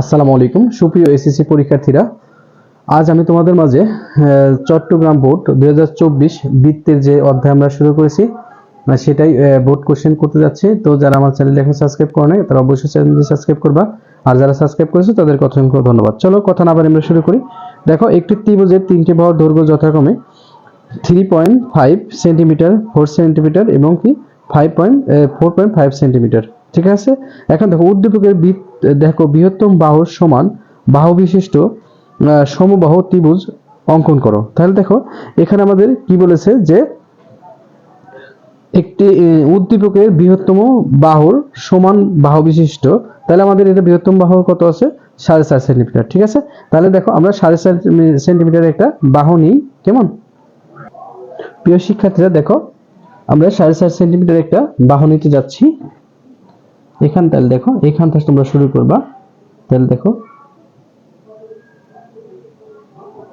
আসসালামু আলাইকুম। সুপ্রিয় এসএসসি পরীক্ষার্থীরা, আজ আমি তোমাদের মাঝে চট্টগ্রাম বোর্ড দু হাজার চব্বিশ বৃত্তের যে অধ্যায় আমরা শুরু করেছি সেটাই বোর্ড কোশ্চেন করতে যাচ্ছি। তো যারা আমার চ্যানেল এখন সাবস্ক্রাইব করে নাই, তারা অবশ্যই চ্যানেলটি সাবস্ক্রাইব করবা। আর যারা সাবস্ক্রাইব করেছে তাদেরকে অসংখ্য ধন্যবাদ। চলো কথা না আমরা শুরু করি। দেখো, একটি ত্রিভুজের তিনটি বাহুর দৈর্ঘ্য যথাক্রমে three point five centimetre four centimetre এবং কি? Five point four point five centimetre ঠিক আছে? এখন দেখো, উদ্দীপকের দেখো, বৃহত্তম বাহুর সমান, বাহু বিশিষ্ট সমবাহু ত্রিভুজ অঙ্কন করো। তাহলে দেখো, এখানে আমাদের কি বলেছে যে, একটি উদ্দীপকের বৃহত্তম বাহুর সমান বাহু বিশিষ্ট, তাহলে আমাদের এটা বৃহত্তম বাহু কত আছে? সাড়ে চার সেন্টিমিটার, ঠিক আছে? তাহলে দেখো, আমরা সাড়ে চার সেন্টিমিটার একটা বাহু নিই, কেমন? প্রিয় শিক্ষার্থীরা, দেখো, আমরা সাড়ে চার সেন্টিমিটার একটা বাহু নিতে যাচ্ছি। এখান তাহলে দেখো, এখান থেকে তোমরা শুরু করবা। তাহলে দেখো।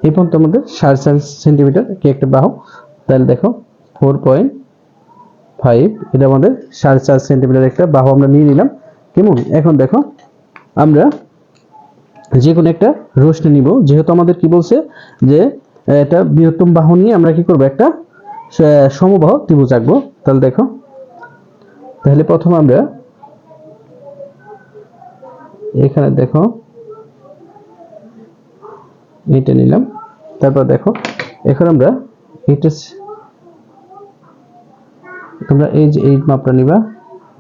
এই পর্যন্ত আমাদের সাড়ে চার সেন্টিমিটার কি একটা বাহু তাহলে দেখো ফোর পয়েন্ট ফাইভ এটা আমাদের সাড়ে চার সেন্টিমিটার একটা বাহু আমরা নিয়ে নিলাম। কেমন? এখন দেখো, আমরা যে কোনো একটা রশ্মি নিব। যেহেতু আমাদের কি বলছে যে, এটা বৃহত্তম বাহু নিয়ে আমরা কি করব? একটা সমবাহু ত্রিভুজ আঁকবো। তাহলে দেখো। তাহলে প্রথম আমরা এখানে দেখো এইটা নিলাম। তারপর দেখো, এখন আমরা এটা তোমরা এই যে এই মাপটা নিবা,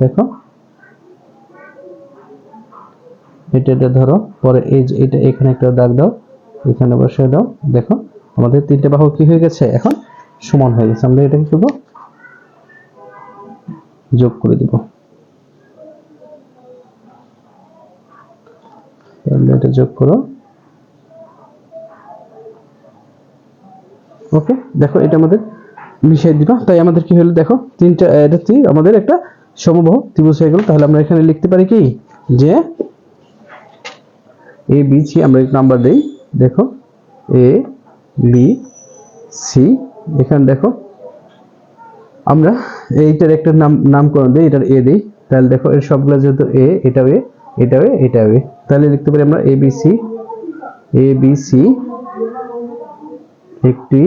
দেখো। এটা এটা ধরো, পরে এই যে এটা এখানে একটা দাগ দাও, এখানে বসে দাও, দেখো। আমাদের তিনটে বাহু কি হয়ে গেছে? এখন সমান হয়ে গেছে। আমরা এটা কি করব? যোগ করে দিব। তাহলে এটা যোগ করো। ওকে দেখো এটা আমাদের মিশিয়ে দিবা তাই আমাদের কি হলো দেখো, তিনটা এটা আমাদের একটা সমবাহ ত্রিভুজ হয়ে গেল। তাহলে আমরা এখানে লিখতে পারি কি? যে এ বি সি আমরা নাম্বার দেই। দেখো এ বি সি এখানে দেখো, আমরা এইটার একটা নাম, নামকরণ দিই, এটার এ দিই। তাহলে দেখো, এর সবগুলো যেহেতু এ এটাও এ এটাও এটাও এ তাহলে লিখতে পারি আমরা A B C A B একটি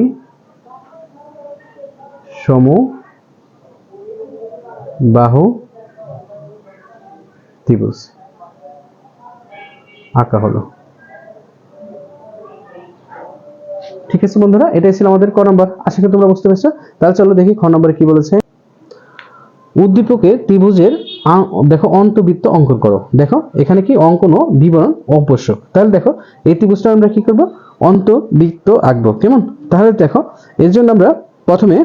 সম বাহু ত্রিভুজ। আঁকা হলো। ঠিক আছে বন্ধুরা, এটাই ছিল আমাদের ক নম্বর। আশা করি তোমরা বুঝতে পেরেছ। তাহলে চলো দেখি খ নম্বরে কি বলেছে। উদ্দীপকে ত্রিভুজের দেখো অন্তবৃত্ত অঙ্কন করো। দেখো, এখানে কি অঙ্কন ও বিবরণ আবশ্যক তাহলে দেখো, এই ত্রিভুজটা আমরা কি করব? অন্তবৃত্ত আঁকবো। কেমন? তাহলে দেখো, এর জন্য আমরা প্রথমে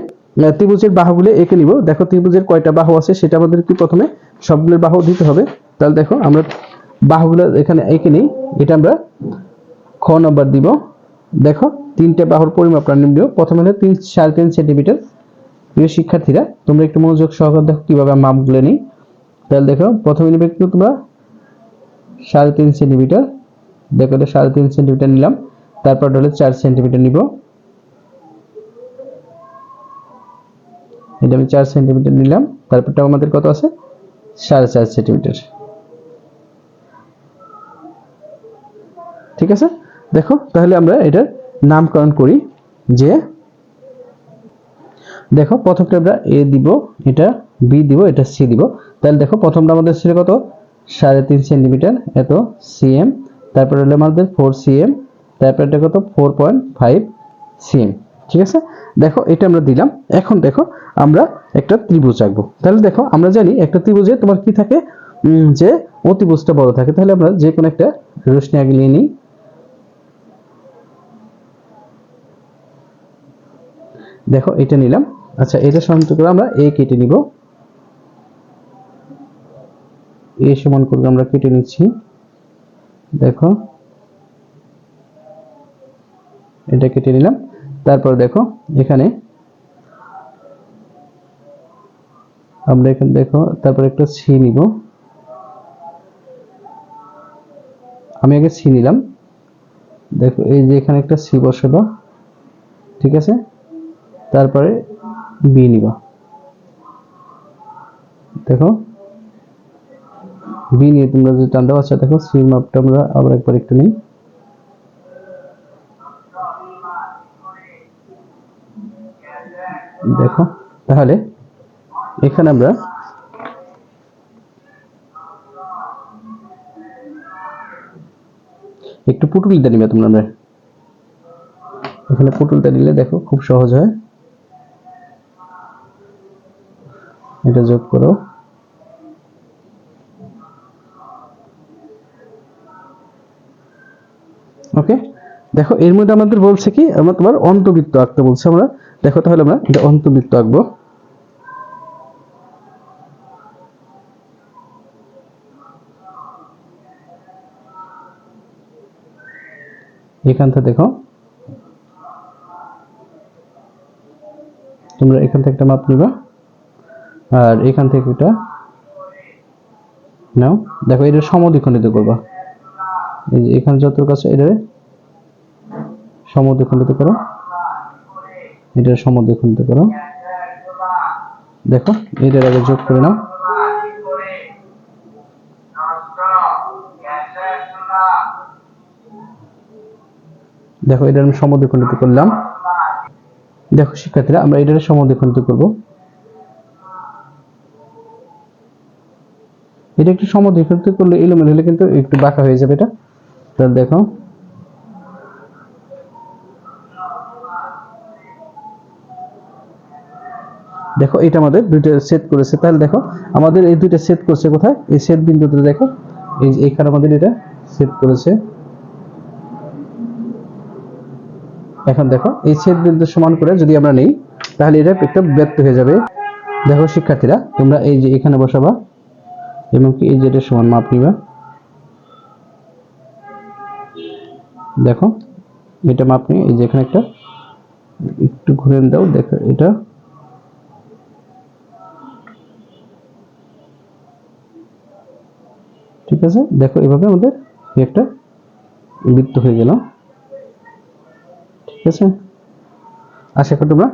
ত্রিভুজের বাহুগুলো এঁকে নিব। দেখো, ত্রিভুজের কয়টা বাহু আছে সেটা আমাদের কি প্রথমে সবগুলোর বাহু দিতে হবে। তাহলে দেখো, আমরা বাহুগুলো এখানে এঁকে নিই। এটা আমরা খ নম্বর দিব। দেখো, তিনটে বাহুর পরিমাপ নিব। প্রথমে হলো তিন, সাড়ে তিন সেন্টিমিটার। প্রিয় শিক্ষার্থীরা, তোমরা একটু মনোযোগ সহকারে দেখো কীভাবে মাপগুলো নিই। তাহলে দেখো, প্রথমে একটু তোমরা? সাড়ে তিন সেন্টিমিটার। দেখো, এটা সাড়ে তিন সেন্টিমিটার নিলাম। তারপর হলো চার সেন্টিমিটার নিব। এটা আমি চার সেন্টিমিটার নিলাম। তারপরটা আমাদের কত আছে? সাড়ে চার সেন্টিমিটার। ঠিক আছে? দেখো, তাহলে আমরা এটার নামকরণ করি যে, দেখো, প্রথমটা আমরা এ দিব, এটা বি দিব, এটা সি দিব। তাহলে দেখো, প্রথমটা আমাদের ছিল কত? সাড়ে তিন সেন্টিমিটার, এত সিএম তারপর হলো আমাদের ফোর সিএম তারপর এটা কত ফোর পয়েন্ট ফাইভ সিএম ঠিক আছে? দেখো, এটা আমরা দিলাম। এখন দেখো, আমরা একটা ত্রিভুজ আঁকবো। তাহলে দেখো, আমরা জানি একটা ত্রিভুজে তোমার কি থাকে? যে অতিভুজটা বড় থাকে। তাহলে আমরা যে কোনো একটা রশ্মি আগে নিয়ে নিই। দেখো, এটা নিলাম। আচ্ছা এটা সমান্তর করে আমরা এ কেটে নিব। এ সমান করে আমরা কেটে নিচ্ছি। দেখো। এটা কেটে নিলাম। তারপর দেখো, এখানে আমরা এখানে দেখো, তারপর একটা সি নিব। আমি আগে সি নিলাম। দেখো, এই যে এখানে একটা সি বসাবো ঠিক আছে? তারপরে বি নিবা। দেখো। বি নিয়ে তোমরা যদি টান দাও আচ্ছা দেখো সি মাপটা আমরা আবার একবার একটু নিই। দেখো, তাহলে এখানে আমরা একটু পুটুলিটা নিবে তোমরা এখানে পুটুলটা নিলে দেখো, খুব সহজ হয়। এটা যোগ করো। ওকে দেখো, এর মধ্যে আমাদের বলছে কি, আমরা তোমার অন্তবৃত্ত আঁকতে বলছে আমরা। দেখো তাহলে আমরা এটা অন্তবৃত্ত আঁকবো। এখান থেকে দেখো। তোমরা এখান থেকে একটা মাপ নিবা। আর এখান থেকে এটা নাও। দেখো, এটা সমদ্বিখণ্ডিত করবা। এই যে এখানে যতটুকু আছে এটা সমদ্বিখণ্ডিত করো। এটা সমদ্বিখণ্ডিত করো। দেখো, এটার আগে যোগ করে নাও। দেখো এটা আমি সমদ্বিখণ্ডিত করলাম। দেখো, শিক্ষার্থীরা, আমরা এটার সমদ্বিখণ্ডিত করব। এটা একটু সমদ্বিখণ্ডিত করলে এলোমেলো হলে কিন্তু একটু বাঁকা হয়ে যাবে এটা। তাহলে দেখো। দেখো, এটা আমাদের দুইটা সেট করেছে। তাহলে দেখো, আমাদের এই দুইটা সেট করছে কোথায়? এই সেট বিন্দুতে দেখো, এই এখানে আমাদের এটা সেট করেছে। এখন দেখো, এই ছেদ বিন্দু সমান করে যদি আমরা নেই, তাহলে এটা একটা ব্যক্ত হয়ে যাবে। দেখো, শিক্ষার্থীরা, তোমরা এই যে এখানে বসাবা, এবং এই যে এটা সমান মাপ নিবা। দেখো, এটা মাপ নিয়ে এই যে এখানে একটা, একটু ঘুরে দাও, দেখো এটা। ঠিক আছে? দেখো, এভাবে আমাদের একটা বৃত্ত হয়ে গেল। ঠিক আছে? আশা করি তোমরা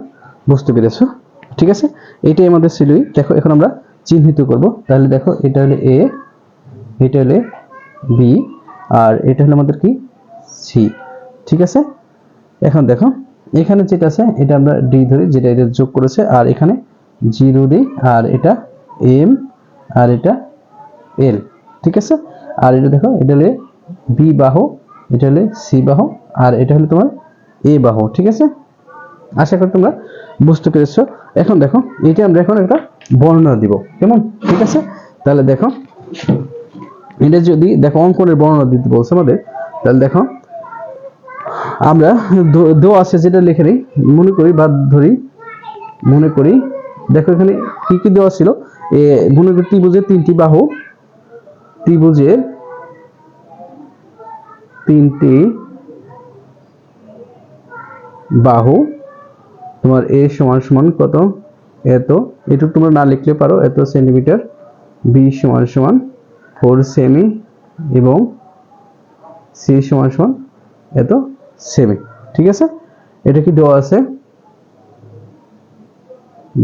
বুঝতে পেরেছ। ঠিক আছে? এটাই আমাদের সিলুই। দেখো, এখন আমরা চিহ্নিত করব। তাহলে দেখো, এটা হলো এ এটা হলো বি আর এটা হলো আমাদের কি? সি, ঠিক আছে? এখন দেখো, এখানে যেটা আছে, এটা আমরা ডি ধরি, যেটা এটা যোগ করেছে, আর এখানে জিরো ডি আর এটা এম আর এটা এল ঠিক আছে? আর এটা দেখো, এটা হলে বি বাহু, এটা হলে সি বাহু, আর এটা হলে তোমার এ বাহু, ঠিক আছে? আশা করি তোমরা বুঝতে পেরেছ। এখন দেখো, এটা আমরা এখন একটা বর্ণনা দিব, কেমন? ঠিক আছে? তাহলে দেখো, এটা যদি, দেখো, অঙ্কনের বর্ণনা দিতে বলছে আমাদের, তাহলে দেখো আমরা দো- আছে যেটা লিখে নিই। মনে করি বা ধরি। মনে করি। দেখো এখানে কি কি দেওয়া ছিল? এ, মনে করি ত্রিভুজের তিনটি বাহু। ত্রিভুজের তিনটি বাহু। তোমার এ সমান সমান কত? এত। এটুকু তোমরা না লিখলে পারো। এত সেন্টিমিটার। বি সমান সমান ফোর সেমি এবং সি সমান সমান এত। সেমি ঠিক আছে? এটা কি দেওয়া আছে?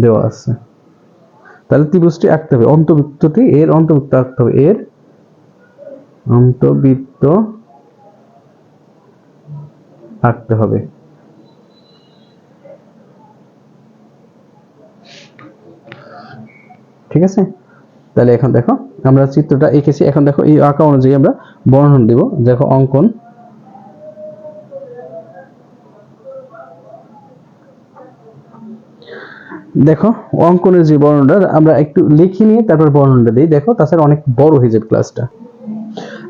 দেওয়া আছে। তাহলে ত্রিভুজটি আঁকতে হবে। অন্তবৃত্তটি এর অন্তর্ভুক্ত আঁকতে হবে। এর অন্তবৃত্ত আঁকতে হবে। ঠিক আছে? তাহলে এখন দেখো, আমরা চিত্রটা এঁকেছি। এখন দেখো, এই আঁকা অনুযায়ী আমরা বর্ণন দেব। দেখো, অঙ্কন দেখো, অঙ্কনের যে বর্ণনটা, আমরা একটু লিখে নিয়ে তারপর বর্ণনটা দিই। দেখো, তাছাড়া অনেক বড় হয়ে যাবে ক্লাসটা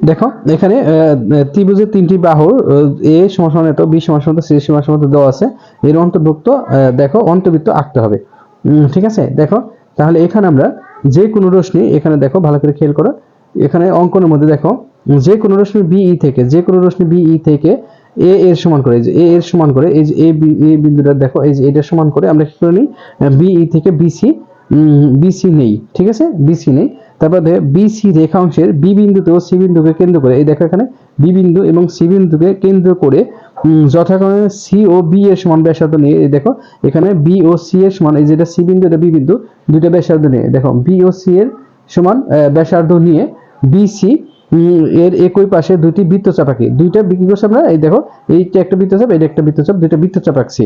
দেখো, এখানে ত্রিভুজের তিনটি বাহুর এ সমান এত, বি সমান সমান সি সমান সমান দেওয়া আছে। এর অন্তর্ভুক্ত দেখো, অন্তর্বৃত্ত আঁকতে হবে। ঠিক আছে? দেখো, তাহলে এখানে আমরা যে কোনো রশ্মি, এখানে দেখো, ভালো করে খেয়াল করো। এখানে অঙ্কনের মধ্যে দেখো, যে কোনো রশ্মি বিই থেকে, যে কোনো রশ্মি বিই থেকে এ এর সমান করে যে এ এর সমান করে, এই যে এ বি এ বিন্দুটা দেখো, এই যে এটা সমান করে, আমরা কি করে নিই? বিই থেকে বিসি বিসি নেই, ঠিক আছে? বিসি নেই। তারপর দেখো বিসি রেখাংশের বি বিন্দুতে ও সি বিন্দুকে কেন্দ্র করে, এই দেখো এখানে বি বিন্দু এবং সি বিন্দুকে কেন্দ্র করে যথাক্রমে সি ও বি এর সমান ব্যাসার্ধ নিয়ে, এই দেখো, এখানে বি ও সি এর সমান, এই যেটা সি বিন্দু, এটা বি বিন্দু, দুইটা ব্যাসার্ধ নিয়ে, দেখো বি ও সি এর সমান ব্যাসার্ধ নিয়ে বিসি এর একই পাশে দুইটি বৃত্তচাপ আঁকি। দুইটা কি করছে আমরা, এই দেখো এইটা একটা বৃত্তচাপ এটা একটা বৃত্তচাপ দুইটা বৃত্তচাপ আঁকছি।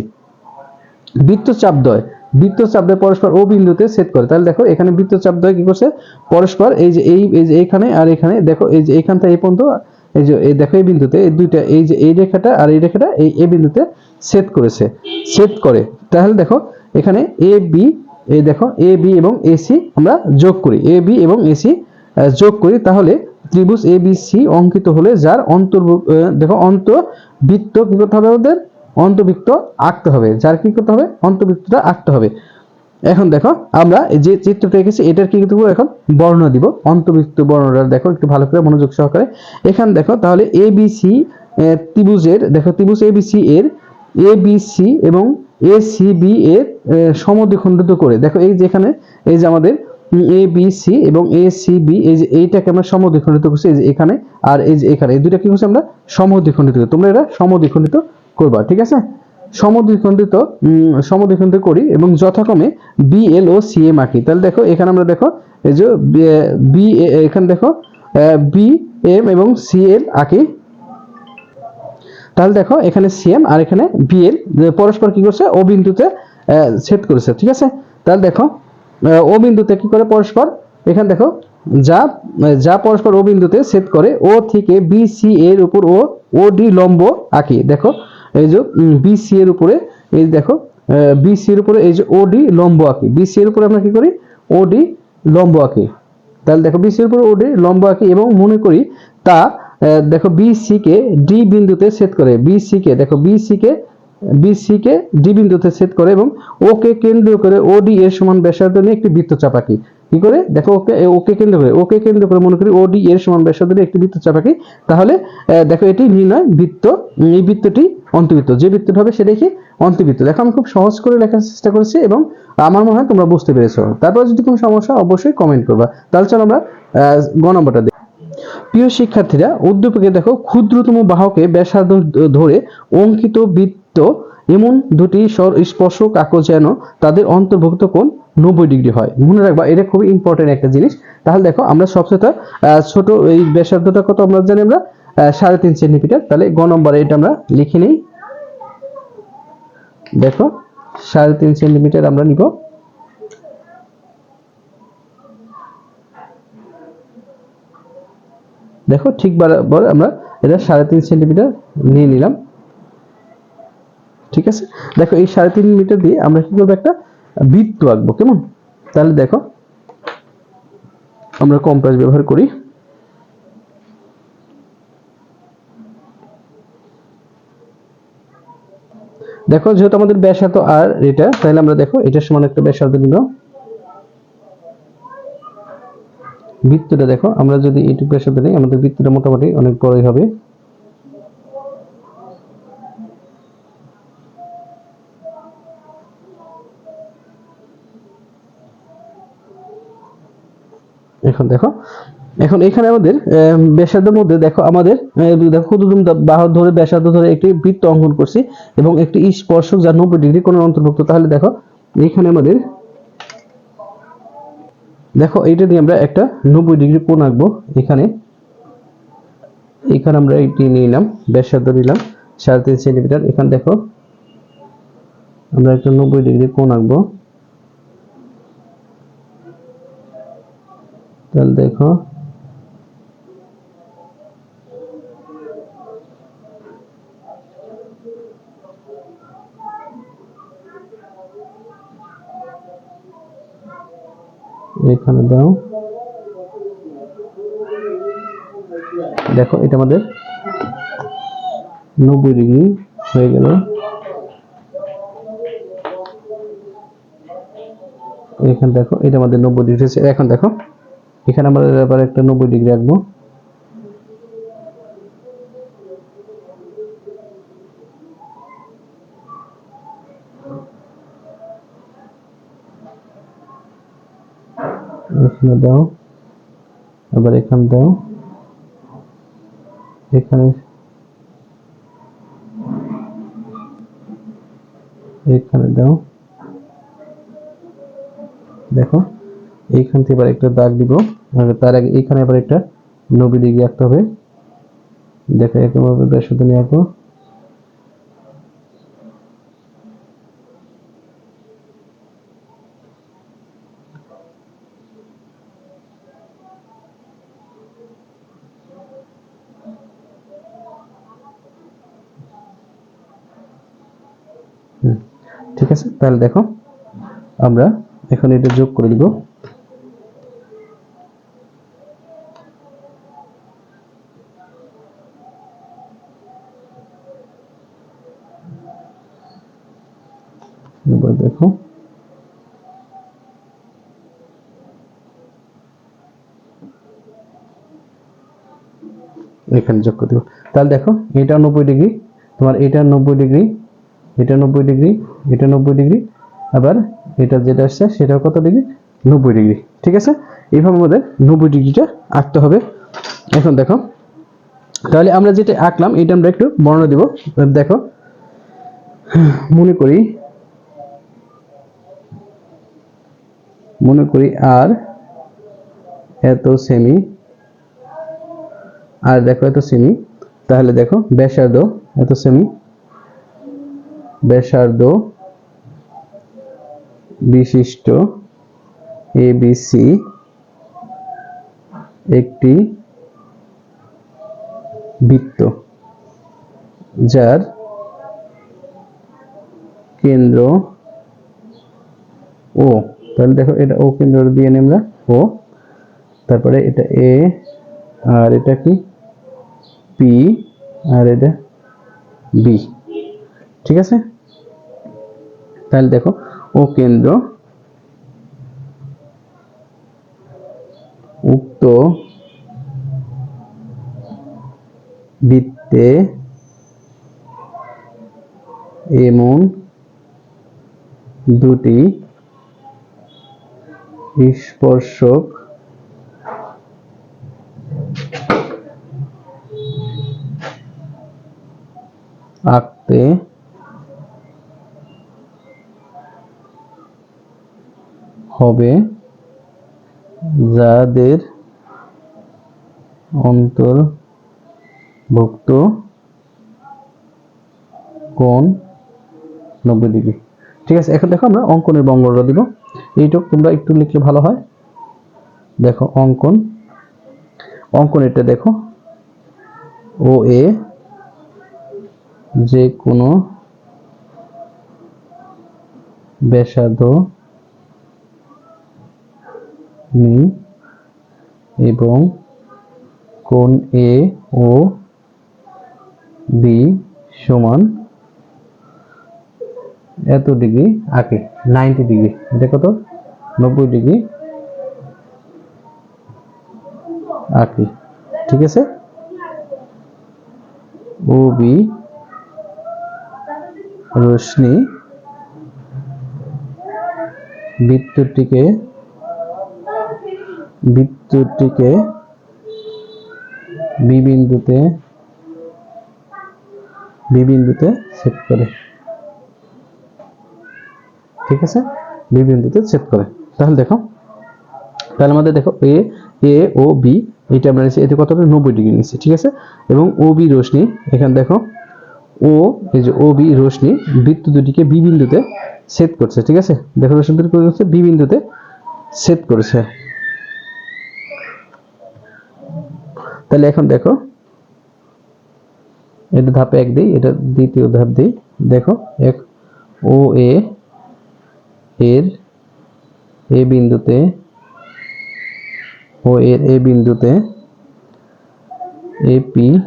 বৃত্তচাপ দ্বয় বৃত্তচাপ দ্বয় পরস্পর ও বিন্দুতে ছেদ করে। তাহলে দেখো, এখানে বৃত্তচাপ দ্বয় কি করছে? পরস্পর এই যে এই এই যে এখানে আর এখানে, দেখো, এই যে এখান থেকে এই পর্যন্ত, এই যে, এই দেখো এই বিন্দুতে, এই দুইটা, এই যে এই রেখাটা আর এই রেখাটা এই এ বিন্দুতে ছেদ করেছে। ছেদ করে। তাহলে দেখো, এখানে এ, বি, এই দেখো, এ, বি এবং এসি আমরা যোগ করি। এ, বি এবং এসি যোগ করি। তাহলে ত্রিভুজ এ বি সি অঙ্কিত হলে যার অন্তর্ভুক্ত দেখো অন্তবৃত্ত কি করতে হবে ওদের? অন্তর্বৃত্ত আঁকতে হবে। যার কি করতে হবে? অন্তর্বৃত্তটা আঁকতে হবে। এখন দেখো, আমরা যে চিত্রটা এঁকেছি, এটার কি করব এখন? বর্ণনা দিব। অন্তর্বৃত্ত বর্ণনা দেখো, একটু ভালো করে মনোযোগ সহকারে। এখান দেখো, তাহলে এ বি সি ত্রিভুজের, দেখো ত্রিভুজ এ বি সি এর এ বি সি এবং এ সি বি এর সমদ্বিখণ্ডিত করে। দেখো এই যেখানে এই যে আমাদের এ বি সি এবং এ সি বি এই যে এইটাকে আমরা সমদ্বিখণ্ডিত করছি, এই যে এখানে আর এই যে এখানে। এই দুইটা কি করছি আমরা? সমদ্বিখণ্ডিত। তোমরা এটা সমদ্বিখণ্ডিত করবা, ঠিক আছে? সমদ্বিখণ্ডিত সমদ্বিখণ্ডিত করি এবং যথাক্রমে বি এল ও সি এম আঁকি তাহলে দেখো, এখানে আমরা দেখো, এই যে বি এখানে দেখো বি এম এবং সি এল আঁকি। তাহলে দেখো, এখানে সিএম আর এখানে বিএল পরস্পর কি করছে? ও বিন্দুতে ছেদ করেছে, ঠিক আছে? তাহলে দেখো ও বিন্দুতে কি করে পরস্পর? এখানে দেখো, যা যা পরস্পর ও বিন্দুতে ছেদ করে, ও থেকে বি সি এর উপর ও ও ডি লম্ব আঁকি। দেখো, এই যে বি সি এর উপরে, এই দেখো বি সি এর উপরে এই যে, ও ডি লম্ব আঁকি। বি সি এর উপরে আমরা কি করি? ও ডি লম্ব আঁকি। তাহলে দেখো বি সি এর উপর ও ডি লম্ব আঁকি এবং মনে করি তা দেখো বি সি কে ডি বিন্দুতে ছেদ করে। বি সি কে, দেখো বি সি কে বিসি কে ডি বিন্দুতে ছেদ করে এবং ওকে কেন্দ্র করে ওডি এর সমান ব্যাসার্ধ নিয়ে একটি বৃত্তচাপ আঁকি কি করে? দেখো ওকে ওকে কেন্দ্র করে। ওকে কেন্দ্র করে মনে করি ওডি এর সমান ব্যাসার্ধ নিয়ে একটি বৃত্তচাপ আঁকি তাহলে দেখো, এটি নির্ণয় বৃত্ত। এই বৃত্তটি অন্তর্বৃত্ত যে বৃত্তটা হবে সেটাই কি? অন্তর্বৃত্ত দেখো, আমি খুব সহজ করে লেখার চেষ্টা করেছি এবং আমার মনে হয় তোমরা বুঝতে পেরেছ। তারপর যদি কোনো সমস্যা অবশ্যই কমেন্ট করবা। তাহলে চলো আমরা গ নম্বরটা দেখি। প্রিয় শিক্ষার্থীরা উদ্দীপকে দেখো, ক্ষুদ্রতম বাহকে ব্যাসার্ধ ধরে অঙ্কিত বৃত্ত এমন দুটি স্বর- স্পর্শক আঁকো যেন তাদের অন্তর্ভুক্ত কোণ নব্বই ডিগ্রি হয়। মনে রাখবা, এটা খুবই ইম্পর্টেন্ট একটা জিনিস। তাহলে দেখো, আমরা সবচেয়ে ছোট এই ব্যাসার্ধটা কত আমরা জানি আমরা? সাড়ে তিন সেন্টিমিটার। তাহলে গ নম্বরে এটা আমরা লিখে নেই। দেখো, সাড়ে তিন সেন্টিমিটার আমরা নিব। দেখো, ঠিক বরাবর আমরা এটা সাড়ে তিন সেন্টিমিটার নিয়ে নিলাম। ঠিক আছে? দেখো এই সাড়ে তিন মিটার দিয়ে আমরা কি করব একটা বৃত্ত আঁকবো, কেমন? তাহলে দেখো, আমরা কম্পাস ব্যবহার করি। দেখো, যেহেতু আমাদের ব্যাসার্ধ আর এটা, তাহলে আমরা দেখো, এটার সমান একটা ব্যাসার্ধ নিব। বৃত্তটা দেখো, আমরা যদি এইটুকু ব্যাসার্ধ নিই আমাদের বৃত্তটা মোটামুটি অনেক বড়ই হবে। এখন দেখো, এখন এখানে আমাদের ব্যাসার্ধের মধ্যে দেখো আমাদের দেখো ক্ষুদ্রতম বাহু ধরে ব্যাসার্ধ ধরে একটি বৃত্ত অঙ্কন করছি এবং একটি স্পর্শক যা নব্বই ডিগ্রি কোণের অন্তর্ভুক্ত। তাহলে দেখো, এখানে আমাদের, দেখো এইটা দিয়ে আমরা একটা নব্বই ডিগ্রি কোণ আঁকবো। এখানে এখানে আমরা এটি নিলাম, ব্যাসার্ধ নিলাম, সাড়ে তিন সেন্টিমিটার। এখানে দেখো, আমরা একটা নব্বই ডিগ্রি কোণ আঁকবো। তাহলে দেখো। এখানে দাও। দেখো, এটা আমাদের নব্বই ডিগ্রি হয়ে গেল। এখানে দেখো, এটা আমাদের নব্বই ডিগ্রি এখন দেখো। এখানে আমরা আবার একটা নব্বই ডিগ্রি রাখব এখানে দাও, আবার এখানে দাও। এখানে এখানে দাও। দেখো। এইখান থেকে এবার একটা দাগ দিব। তার আগে এইখানে আবার একটা নব্বই ডিগ্রি আঁকতে হবে। দেখো একইভাবে ব্যাসার্ধ নিয়ে আঁকো হুম, ঠিক আছে তাহলে দেখো আমরা এখন এটা যোগ করে দিব এবার দেখো এখানে যোগ করে দিব। তাহলে দেখো, এটা নব্বই ডিগ্রি, তোমার এটা নব্বই ডিগ্রি, এটা নব্বই ডিগ্রি, এটা নব্বই ডিগ্রি, আবার এটা যেটা আসছে সেটা কত ডিগ্রি? নব্বই ডিগ্রি, ঠিক আছে? এইভাবে আমাদের নব্বই ডিগ্রিটা আঁকতে হবে। এখন দেখো, তাহলে আমরা যেটা আঁকলাম, এটা আমরা একটু বর্ণনা দিব। দেখো, মনে করি মনে করি আর এত সেমি আর দেখো, এত সেমি তাহলে দেখো, ব্যাসার্ধ, এত সেমি ব্যাসার্ধ বিশিষ্ট এবিসি একটি বৃত্ত, যার কেন্দ্র ও তাহলে দেখো, এটা ও কেন্দ্র দিয়ে আমরা। ও তারপরে এটা এ আর এটা কি? পি, আর এটা বি। ঠিক আছে? তাহলে দেখো, ও কেন্দ্র উক্ত বৃত্তে এমন দুটি স্পর্শক আঁকতে হবে যাদের অন্তর্ভুক্ত কোণ নব্বই ডিগ্রি। ঠিক আছে, এখন দেখো আমরা অঙ্কনের বঙ্গটা দিব। এইটুক তোমরা একটু লিখলে ভালো হয়। দেখো অঙ্কন অঙ্কন এটা দেখো। ও, এ যে কোনো ব্যাসার্ধ নি এবং কোণ এ ও বি সমান এত ডিগ্রি আঁকে? Ninety degree. এটা কত? নব্বই ডিগ্রি আঁকি। ঠিক আছে? ও বি রশ্মি বৃত্তটিকে বৃত্তটিকে বি বিন্দুতে বি বিন্দুতে সেট করে। ঠিক আছে? বি বিন্দুতে সেট করে। তাহলে দেখো, তাহলে আমাদের দেখো এ এ ও বি, এটা আমরা নিচ্ছি এতে কতটা? নব্বই ডিগ্রি নিচ্ছি ঠিক আছে? এবং ও বি রশ্মি এখানে দেখো ও, এই যে ও বি রশ্মি, বৃত্ত দুটিকে বি বিন্দুতে সেট করছে, ঠিক আছে? দেখো রশ্মি দুটি করে হচ্ছে বি বিন্দুতে সেট করেছে। তাহলে এখন দেখো, এটা ধাপে এক দিই, এটা দ্বিতীয় ধাপ দিই। দেখো, এক, ও, এ, এর, এ বিন্দুতে, ও, এর, এ বিন্দুতে এপি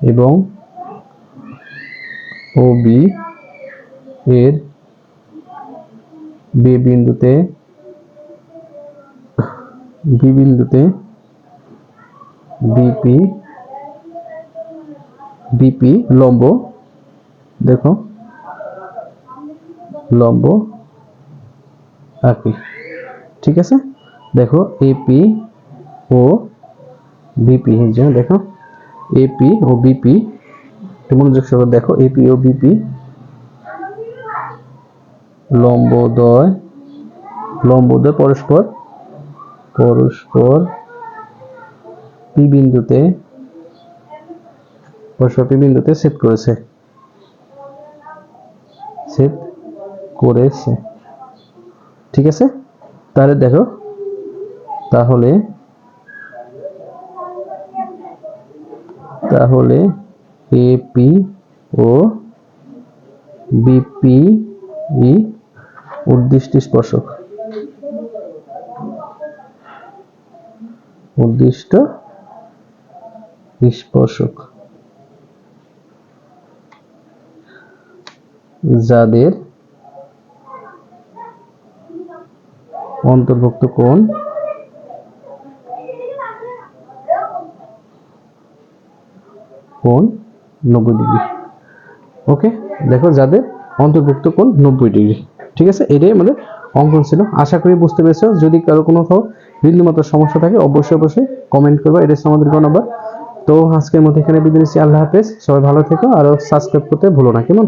এবং ও বি এর বি বিন্দুতে বি বিন্দুতে বিপি বিপি লম্ব, দেখো, লম্ব আঁকি ঠিক আছে? দেখো এপি ও বিপি দেখো এপি ও বিপি মনোযোগ সহকারে দেখো এপি ও বিপি লম্বদ্বয় লম্বদ্বয় পরস্পর পরস্পর পি বিন্দুতে স্পর্শ পি বিন্দুতে ছেদ করেছে। ছেদ করেছে। ঠিক আছে? তাহলে দেখো, তাহলে তাহলে এপি ও বিপি ই উদ্দিষ্ট স্পর্শক। উদ্দিষ্ট স্পর্শক। যাদের অন্তর্ভুক্ত কোণ কোণ নব্বই ডিগ্রি। ওকে দেখো যাদের অন্তর্ভুক্ত কোণ নব্বই ডিগ্রি। ঠিক আছে? এটাই আমাদের অঙ্কন ছিল। আশা করি বুঝতে পেরেছ। যদি কারও কোনো বিন্দুমাত্র সমস্যা থাকে, অবশ্যই অবশ্যই কমেন্ট করবে। এটা আমাদের নাম্বার তো আজকের মধ্যে এখানে নিচ্ছি। আল্লাহ হাফেজ। সবাই ভালো থেকো। আর সাবস্ক্রাইব করতে ভুলো না। কেমন?